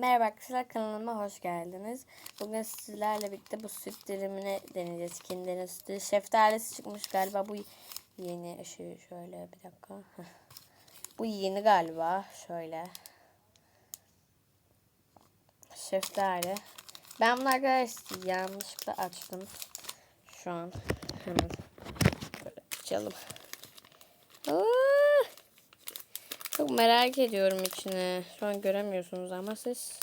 Merhaba arkadaşlar kanalıma hoş geldiniz. Bugün sizlerle birlikte bu süt dilimini deneyeceğiz. Kinder'in sütü. Şeftalisi çıkmış galiba bu yeni. Şu şöyle bir dakika. Bu yeni galiba. Şöyle. Şeftali. Ben bunu arkadaşlar yanlışlıkla açtım. Şu an hemen böyle açalım. Çok merak ediyorum içini. Şu an göremiyorsunuz ama siz.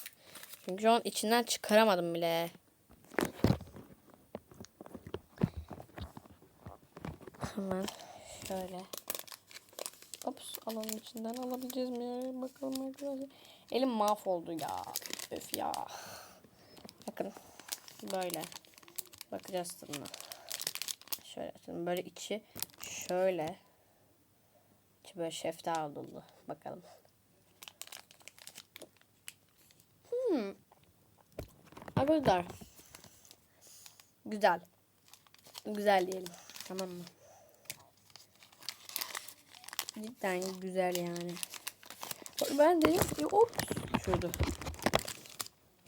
Çünkü şu an içinden çıkaramadım bile. Hemen şöyle. Ops alalım içinden alabileceğiz mi? Bakalım arkadaşlar. Elim mahvoldu ya. Öf ya. Bakın. Böyle. Bakacağız tadına. Şöyle açalım. Böyle içi şöyle. İçi böyle şeftali dolu. Bakalım. Hmm. Arkadaşlar. Güzel. Güzel diyelim. Tamam mı? Cidden güzel yani. Ben dedim ki hop şurada.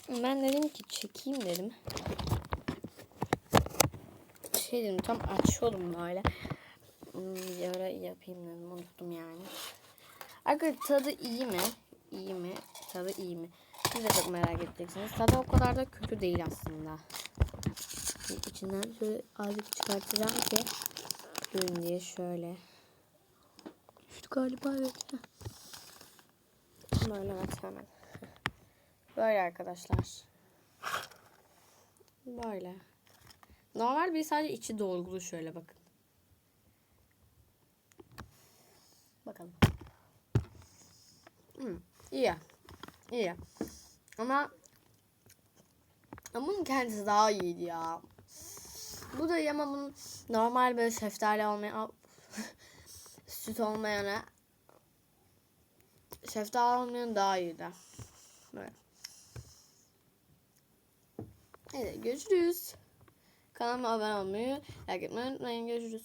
Ben dedim ki çekeyim dedim. Şey dedim tam açıyordum böyle. Hmm, Bir ara yapayım dedim unuttum yani. Arkadaşlar tadı iyi mi? İyi mi? Tadı iyi mi? Siz de çok merak edeceksiniz. Tadı o kadar da kötü değil aslında. İçinden şöyle azıcık çıkartacağım ki görün diye şöyle. Düştü galiba evet. Böyle evet hemen. Böyle arkadaşlar. Böyle. Normal bir sadece içi dolgulu şöyle bakın. Bakalım. Hmm, iyi. İyi. Ama ama bunun kendisi daha iyiydi ya. Bu da ama bunun normal böyle şeftali olmayan süt olmayana şeftali olmayan daha iyiydi. Böyle. Evet görüşürüz. Kanalıma abone olmayı, like etmeyi unutmayın. Görüşürüz.